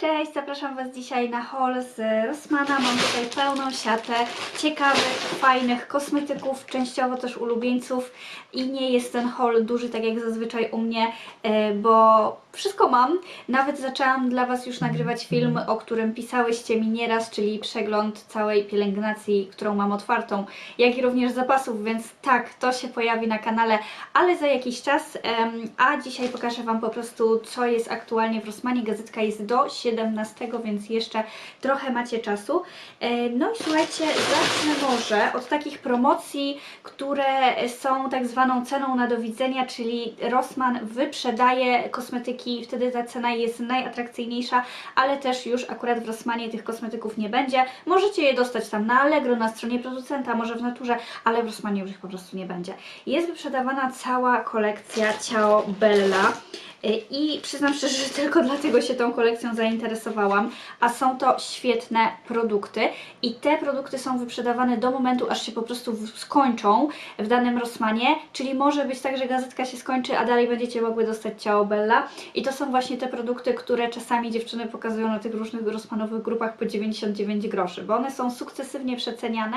Cześć, zapraszam Was dzisiaj na haul z Rossmana. Mam tutaj pełną siatę ciekawych, fajnych kosmetyków, częściowo też ulubieńców i nie jest ten haul duży tak jak zazwyczaj u mnie, e, bo wszystko mam. Nawet zaczęłam dla Was już nagrywać film, o którym pisałyście mi nieraz, czyli przegląd całej pielęgnacji, którą mam otwartą, jak i również zapasów, więc tak, to się pojawi na kanale, ale za jakiś czas. A dzisiaj pokażę Wam po prostu, co jest aktualnie w Rossmanie. Gazetka jest do 17, więc jeszcze trochę macie czasu. E, No i słuchajcie, zacznę może od takich promocji, które są tak zwaną ceną na do widzenia, czyli Rossmann wyprzedaje kosmetyki, wtedy ta cena jest najatrakcyjniejsza, ale też już akurat w Rossmanie tych kosmetyków nie będzie. Możecie je dostać tam na Allegro, na stronie producenta, może w naturze, ale w Rossmanie już ich po prostu nie będzie. Jest wyprzedawana cała kolekcja Ciao Bella. Y, I przyznam szczerze, że tylko dlatego się tą kolekcją zainteresowałam, a są to świetne produkty. I te produkty są wyprzedawane do momentu, aż się po prostu skończą w danym Rossmanie, czyli może być tak, że gazetka się skończy, a dalej będziecie mogły dostać Ciao Bella. I to są właśnie te produkty, które czasami dziewczyny pokazują na tych różnych Rossmanowych grupach po 99 groszy, bo one są sukcesywnie przeceniane,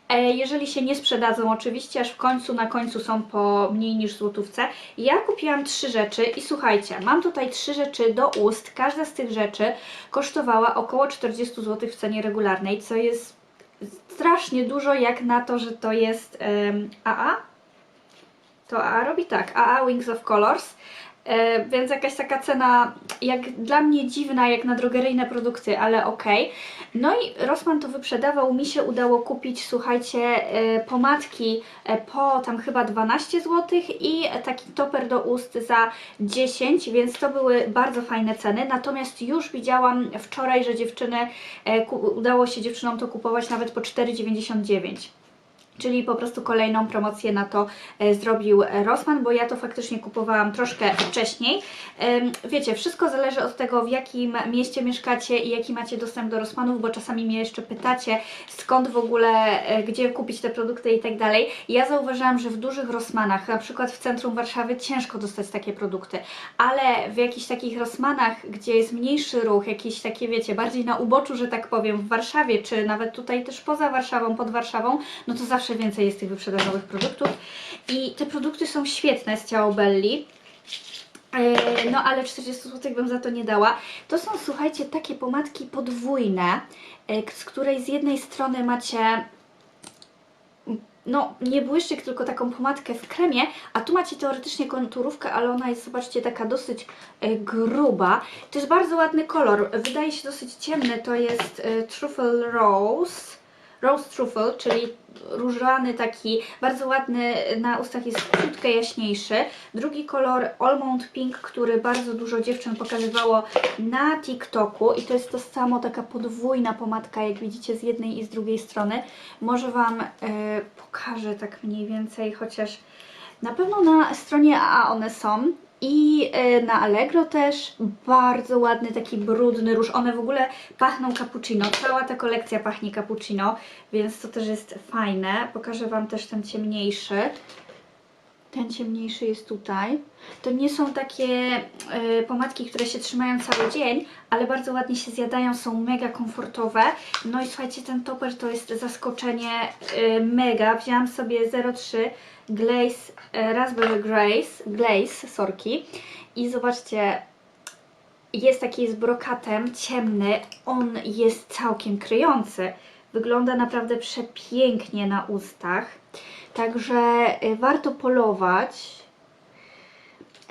E, Jeżeli się nie sprzedadzą, oczywiście, aż w końcu na końcu są po mniej niż złotówce. Ja kupiłam trzy rzeczy i słuchajcie, mam tutaj trzy rzeczy do ust. Każda z tych rzeczy kosztowała około 40 zł w cenie regularnej, co jest strasznie dużo, jak na to, że to jest em, AA. To AA robi tak, AA Wings of Colors. E, więc jakaś taka cena, jak dla mnie dziwna, jak na drogeryjne produkty, ale okej. No i Rossmann to wyprzedawał, mi się udało kupić, słuchajcie, e, pomadki e, po tam chyba 12 zł i taki toper do ust za 10, więc to były bardzo fajne ceny. Natomiast już widziałam wczoraj, że dziewczyny, udało się dziewczynom to kupować nawet po 4,99. Czyli po prostu kolejną promocję na to e, zrobił e, Rossmann, bo ja to faktycznie kupowałam troszkę wcześniej. Wiecie, wszystko zależy od tego, w jakim mieście mieszkacie i jaki macie dostęp do Rossmannów, bo czasami mnie jeszcze pytacie, skąd w ogóle, e, gdzie kupić te produkty i tak dalej. Ja zauważyłam, że w dużych Rossmannach, na przykład w centrum Warszawy, ciężko dostać takie produkty, ale w jakichś takich Rossmannach, gdzie jest mniejszy ruch, jakieś takie, wiecie, bardziej na uboczu, że tak powiem, w Warszawie, czy nawet tutaj też poza Warszawą, pod Warszawą, no to zawsze więcej jest tych wyprzedażowych produktów. I te produkty są świetne z Ciao Belli. E, No ale 40 zł bym za to nie dała. To są, słuchajcie, takie pomadki podwójne, e, z której z jednej strony macie no nie błyszczyk, tylko taką pomadkę w kremie, a tu macie teoretycznie konturówkę, ale ona jest, zobaczcie, taka dosyć e, gruba. To jest bardzo ładny kolor, wydaje się dosyć ciemny, to jest Truffle Rose. Rose Truffle, czyli różany taki, bardzo ładny, na ustach jest ciutkę jaśniejszy. Drugi kolor Almond Pink, który bardzo dużo dziewczyn pokazywało na TikToku i to jest to samo, taka podwójna pomadka, jak widzicie z jednej i z drugiej strony. Może Wam e, pokażę tak mniej więcej, chociaż na pewno na stronie AA one są. I e, na Allegro też bardzo ładny, taki brudny róż. One w ogóle pachną cappuccino. Cała ta kolekcja pachnie cappuccino, więc to też jest fajne. Pokażę Wam też ten ciemniejszy. Ten ciemniejszy jest tutaj. To nie są takie e, pomadki, które się trzymają cały dzień, ale bardzo ładnie się zjadają, są mega komfortowe. No i słuchajcie, ten toper to jest zaskoczenie e, mega. Wzięłam sobie 03 Glaze e, Raspberry Glaze, Glaze sorki. I zobaczcie, jest taki z brokatem ciemny, on jest całkiem kryjący. Wygląda naprawdę przepięknie na ustach. Także y, warto polować.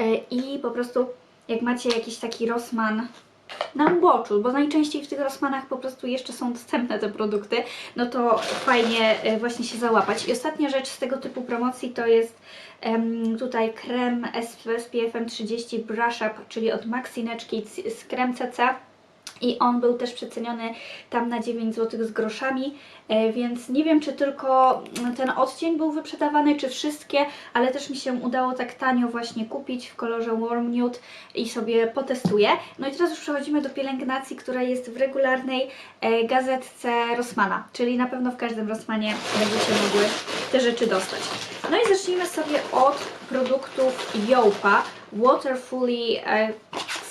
Y, I po prostu jak macie jakiś taki Rossmann na uboczu, bo najczęściej w tych Rossmannach po prostu jeszcze są dostępne te produkty, no to fajnie y, właśnie się załapać. I ostatnia rzecz z tego typu promocji to jest tutaj krem SPF 30 Brush Up, czyli od Maxineczki z krem CC. I on był też przeceniony tam na 9 zł z groszami, e, więc nie wiem czy tylko ten odcień był wyprzedawany, czy wszystkie, ale też mi się udało tak tanio właśnie kupić w kolorze Warm Nude i sobie potestuję. No i teraz już przechodzimy do pielęgnacji, która jest w regularnej e, gazetce Rossmana, czyli na pewno w każdym Rossmanie będziecie mogły te rzeczy dostać. No i zacznijmy sobie od produktów Jołpa Waterfully e,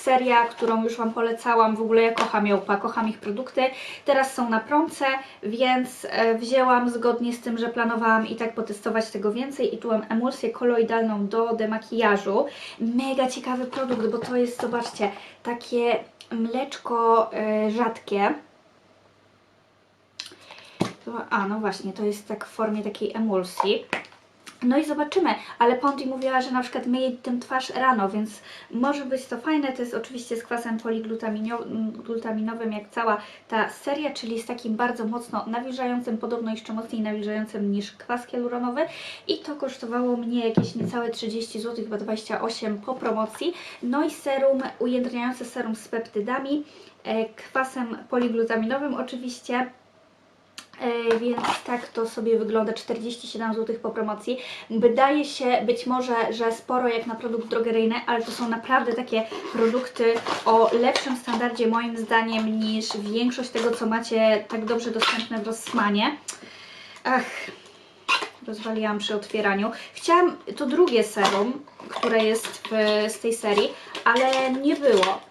seria, którą już Wam polecałam. W ogóle ja kocham Jołpa, kocham ich produkty. Teraz są na promce, więc e, wzięłam zgodnie z tym, że planowałam i tak potestować tego więcej. I tu mam emulsję koloidalną do demakijażu. Mega ciekawy produkt, bo to jest, zobaczcie, takie mleczko e, rzadkie. A, no właśnie, to jest tak w formie takiej emulsji. No i zobaczymy, ale Ponti mówiła, że na przykład myje tym twarz rano, więc może być to fajne. To jest oczywiście z kwasem poliglutaminowym, jak cała ta seria, czyli z takim bardzo mocno nawilżającym, podobno jeszcze mocniej nawilżającym niż kwas hialuronowy. I to kosztowało mnie jakieś niecałe 30 zł, chyba 28 po promocji. No i serum, ujędrniające serum z peptydami, e, kwasem poliglutaminowym oczywiście. E, Więc tak to sobie wygląda 47 zł po promocji. Wydaje się być może, że sporo jak na produkt drogeryjny, ale to są naprawdę takie produkty o lepszym standardzie moim zdaniem niż większość tego co macie tak dobrze dostępne w Rossmanie. Ach, rozwaliłam przy otwieraniu. Chciałam to drugie serum, które jest w, z tej serii, ale nie było.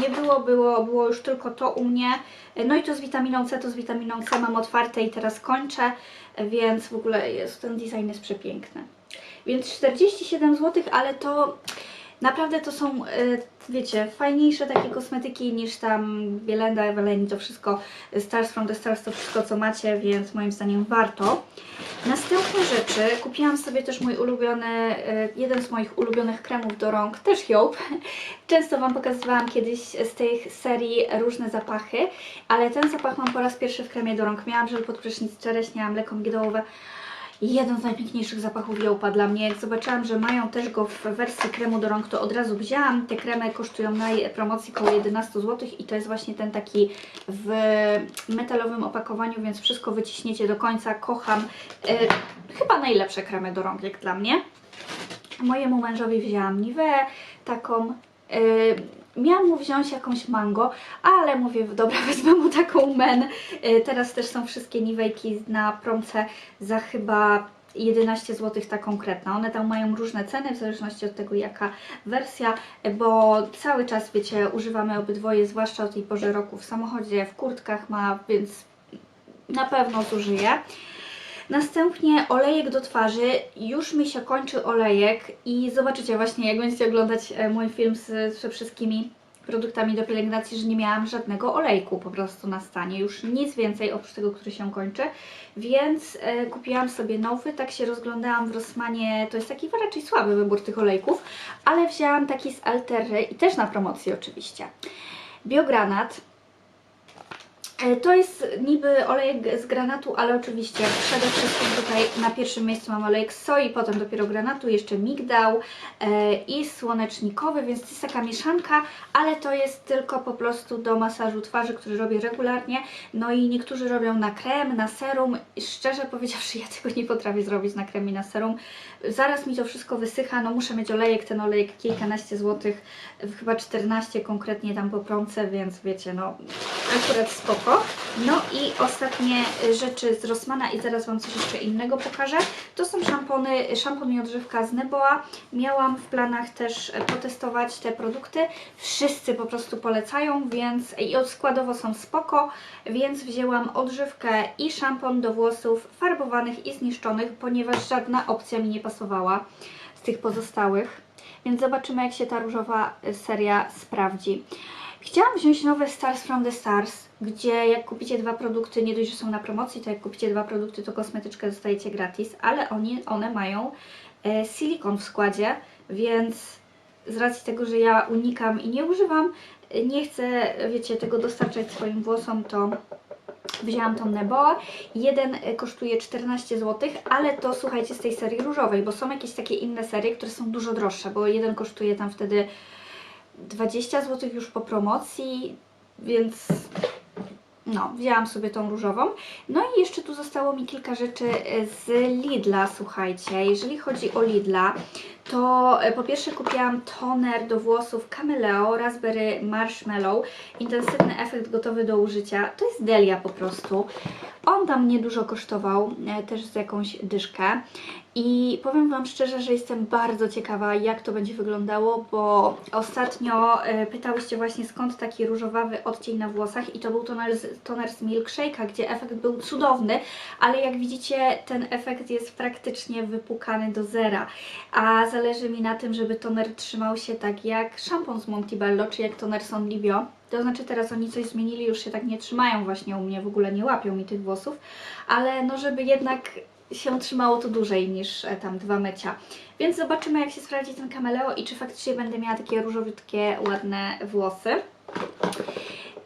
Nie było, było, było już tylko to u mnie. No i to z witaminą C, to z witaminą C mam otwarte i teraz kończę, więc w ogóle jest, ten design jest przepiękny. Więc 47 zł, ale to naprawdę to są, e, wiecie, fajniejsze takie kosmetyki niż tam Bielenda, Eweleni, to wszystko, Stars from the Stars, to wszystko co macie, więc moim zdaniem warto. Następne rzeczy, kupiłam sobie też mój ulubiony, e, jeden z moich ulubionych kremów do rąk, też Joop. Często Wam pokazywałam kiedyś z tej serii różne zapachy, ale ten zapach mam po raz pierwszy w kremie do rąk. Miałam żel pod prysznic czereśnia, mleko migdałowe. Jeden z najpiękniejszych zapachów Jołpa dla mnie. Jak zobaczyłam, że mają też go w wersji kremu do rąk, to od razu wzięłam. Te kremy kosztują na promocji około 11 zł i to jest właśnie ten taki w metalowym opakowaniu, więc wszystko wyciśniecie do końca. Kocham. E, chyba najlepsze kremy do rąk jak dla mnie. Mojemu mężowi wzięłam Niveę taką. Yy, miałam mu wziąć jakąś mango, ale mówię, dobra, wezmę mu taką men. Yy, teraz też są wszystkie Nivejki na promce za chyba 11 zł ta konkretna. One tam mają różne ceny w zależności od tego jaka wersja, bo cały czas wiecie, używamy obydwoje, zwłaszcza o tej porze roku w samochodzie, w kurtkach ma, więc na pewno zużyję. Następnie olejek do twarzy. Już mi się kończy olejek i zobaczycie właśnie, jak będziecie oglądać e, mój film z, ze wszystkimi produktami do pielęgnacji, że nie miałam żadnego olejku po prostu na stanie. Już nic więcej oprócz tego, który się kończy. Więc e, kupiłam sobie nowy, tak się rozglądałam w Rossmanie. To jest taki raczej słaby wybór tych olejków, ale wzięłam taki z Altery i też na promocji oczywiście. Biogranat. E, To jest niby olejek z granatu, ale oczywiście przede wszystkim tutaj na pierwszym miejscu mam olejek z soi, potem dopiero granatu, jeszcze migdał e, i słonecznikowy, więc to jest taka mieszanka, ale to jest tylko po prostu do masażu twarzy, który robię regularnie. No i niektórzy robią na krem, na serum. Szczerze powiedziawszy, ja tego nie potrafię zrobić na krem i na serum. Zaraz mi to wszystko wysycha, no muszę mieć olejek, ten olejek kilkanaście złotych, chyba 14 konkretnie tam po promce, więc wiecie, no akurat spoko. No i ostatnie rzeczy z Rossmana i zaraz Wam coś jeszcze innego pokażę. To są szampony, szampon i odżywka z Neboa. Miałam w planach też potestować te produkty. Wszyscy po prostu polecają, więc i od składowo są spoko, więc wzięłam odżywkę i szampon do włosów farbowanych i zniszczonych, ponieważ żadna opcja mi nie pasowała z tych pozostałych. Więc zobaczymy, jak się ta różowa seria sprawdzi. Chciałam wziąć nowe Stars from the Stars, gdzie jak kupicie dwa produkty, nie dość, że są na promocji, to jak kupicie dwa produkty, to kosmetyczkę dostajecie gratis, ale oni, one mają e, silikon w składzie, więc z racji tego, że ja unikam i nie używam, nie chcę, wiecie, tego dostarczać swoim włosom, to wzięłam tą Neboa. Jeden e, kosztuje 14 zł, ale to słuchajcie z tej serii różowej, bo są jakieś takie inne serie, które są dużo droższe, bo jeden kosztuje tam wtedy 20 zł już po promocji, więc no, wzięłam sobie tą różową. No i jeszcze tu zostało mi kilka rzeczy z Lidla, słuchajcie. Jeżeli chodzi o Lidla, to e, po pierwsze kupiłam toner do włosów Cameleo Raspberry Marshmallow. Intensywny efekt gotowy do użycia. To jest Delia po prostu. On tam niedużo kosztował, e, też z jakąś dyszkę. I powiem Wam szczerze, że jestem bardzo ciekawa, jak to będzie wyglądało, bo ostatnio e, pytałyście właśnie skąd taki różowawy odcień na włosach i to był toner z, toner z Milkshake'a, gdzie efekt był cudowny, ale jak widzicie ten efekt jest praktycznie wypukany do zera, a zależy mi na tym, żeby toner trzymał się tak jak szampon z Montebello, czy jak toner Son Livio. To znaczy teraz oni coś zmienili, już się tak nie trzymają właśnie u mnie, w ogóle nie łapią mi tych włosów, ale no żeby jednak się trzymało to dłużej niż e, tam dwa mycia. Więc zobaczymy jak się sprawdzi ten Cameleo i czy faktycznie będę miała takie różowiutkie, ładne włosy.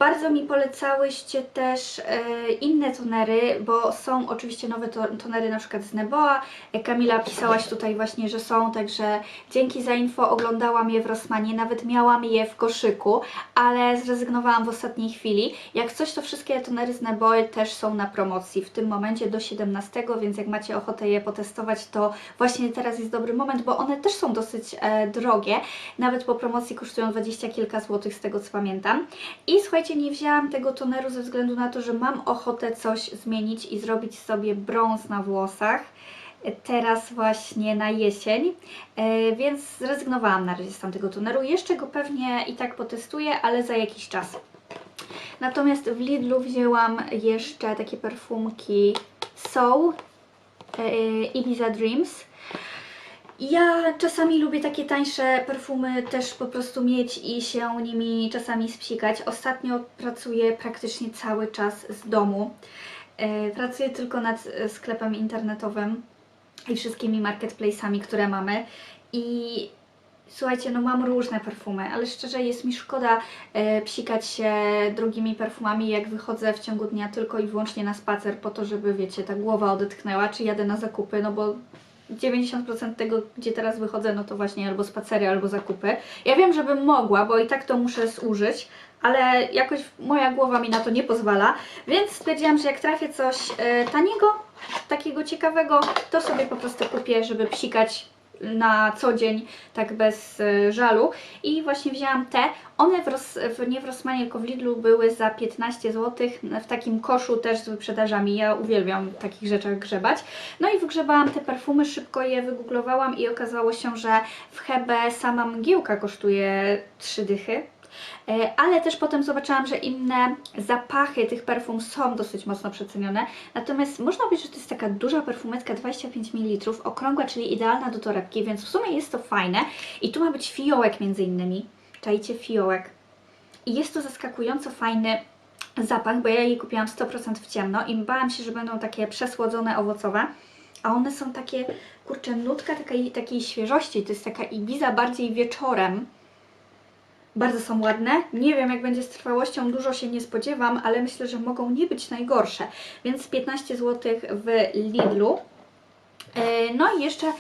Bardzo mi polecałyście też e, inne tonery, bo są oczywiście nowe to, tonery na przykład z Neboa. E, Kamila pisałaś tutaj właśnie, że są, także dzięki za info oglądałam je w Rossmanie, nawet miałam je w koszyku, ale zrezygnowałam w ostatniej chwili. Jak coś, to wszystkie tonery z Neboy też są na promocji w tym momencie do 17, więc jak macie ochotę je potestować, to właśnie teraz jest dobry moment, bo one też są dosyć e, drogie. Nawet po promocji kosztują 20 kilka złotych z tego co pamiętam. I słuchajcie, nie wzięłam tego toneru ze względu na to, że mam ochotę coś zmienić i zrobić sobie brąz na włosach. e, Teraz właśnie na jesień, e, więc zrezygnowałam na razie z tamtego toneru. Jeszcze go pewnie i tak potestuję, ale za jakiś czas. Natomiast w Lidlu wzięłam jeszcze takie perfumki So e, Ibiza Dreams. Ja czasami lubię takie tańsze perfumy też po prostu mieć i się nimi czasami spsikać. Ostatnio pracuję praktycznie cały czas z domu. E, Pracuję tylko nad e, sklepem internetowym i wszystkimi marketplace'ami, które mamy. I słuchajcie, no mam różne perfumy, ale szczerze jest mi szkoda e, psikać się drugimi perfumami, jak wychodzę w ciągu dnia tylko i wyłącznie na spacer po to, żeby wiecie, ta głowa odetchnęła, czy jadę na zakupy, no bo 90% tego, gdzie teraz wychodzę, no to właśnie albo spacery, albo zakupy. Ja wiem, żebym mogła, bo i tak to muszę zużyć, ale jakoś moja głowa mi na to nie pozwala, więc stwierdziłam, że jak trafię coś e, taniego, takiego ciekawego, to sobie po prostu kupię, żeby psikać na co dzień, tak bez e, żalu. I właśnie wzięłam te. One w w, nie w Rossmanie, tylko w Lidlu były za 15 zł w takim koszu też z wyprzedażami. Ja uwielbiam w takich rzeczach grzebać. No i wygrzebałam te perfumy, szybko je wygooglowałam i okazało się, że w Hebe sama mgiełka kosztuje 3 dychy. E, Ale też potem zobaczyłam, że inne zapachy tych perfum są dosyć mocno przecenione. Natomiast można powiedzieć, że to jest taka duża perfumetka 25 ml, okrągła, czyli idealna do torebki, więc w sumie jest to fajne. I tu ma być fiołek między innymi. Czajcie fiołek. I jest to zaskakująco fajny zapach, bo ja jej kupiłam 100% w ciemno i bałam się, że będą takie przesłodzone, owocowe. A one są takie, kurczę, nutka takiej, takiej świeżości. To jest taka Ibiza bardziej wieczorem. Bardzo są ładne. Nie wiem, jak będzie z trwałością, dużo się nie spodziewam, ale myślę, że mogą nie być najgorsze. Więc 15 zł w Lidlu. E, No i jeszcze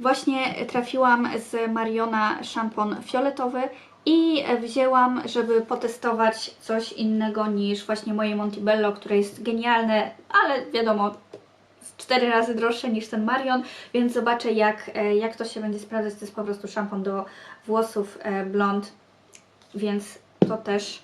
właśnie trafiłam z Mariona szampon fioletowy i wzięłam, żeby potestować coś innego niż właśnie moje Montebello, które jest genialne, ale wiadomo, cztery razy droższe niż ten Marion, więc zobaczę jak, e, jak to się będzie sprawdzać. To jest po prostu szampon do włosów e, blond, więc to też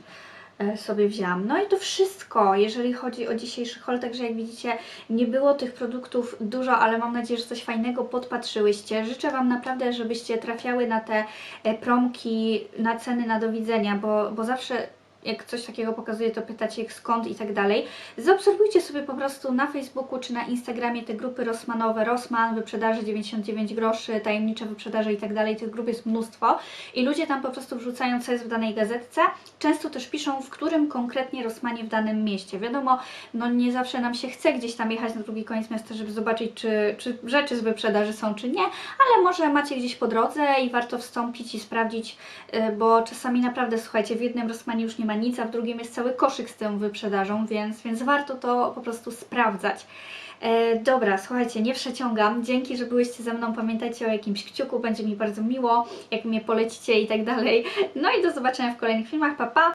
e, sobie wzięłam. No i to wszystko, jeżeli chodzi o dzisiejszy haul, także jak widzicie, nie było tych produktów dużo, ale mam nadzieję, że coś fajnego podpatrzyłyście. Życzę Wam naprawdę, żebyście trafiały na te e, promki, na ceny na do widzenia, bo, bo zawsze jak coś takiego pokazuję, to pytacie ich skąd i tak dalej. Zaobserwujcie sobie po prostu na Facebooku czy na Instagramie te grupy Rossmanowe, Rossman, wyprzedaży 99 groszy, tajemnicze wyprzedaże i tak dalej. Tych grup jest mnóstwo i ludzie tam po prostu wrzucają, co jest w danej gazetce. Często też piszą, w którym konkretnie Rossmanie w danym mieście. Wiadomo, no nie zawsze nam się chce gdzieś tam jechać na drugi koniec miasta, żeby zobaczyć, czy, czy rzeczy z wyprzedaży są, czy nie, ale może macie gdzieś po drodze i warto wstąpić i sprawdzić, y, bo czasami naprawdę, słuchajcie, w jednym Rossmanie już nie ma nic, a w drugim jest cały koszyk z tą wyprzedażą, więc, więc warto to po prostu sprawdzać. E, dobra, słuchajcie, nie przeciągam. Dzięki, że byłyście ze mną. Pamiętajcie o jakimś kciuku, będzie mi bardzo miło, jak mnie polecicie i tak dalej. No i do zobaczenia w kolejnych filmach. Pa, pa!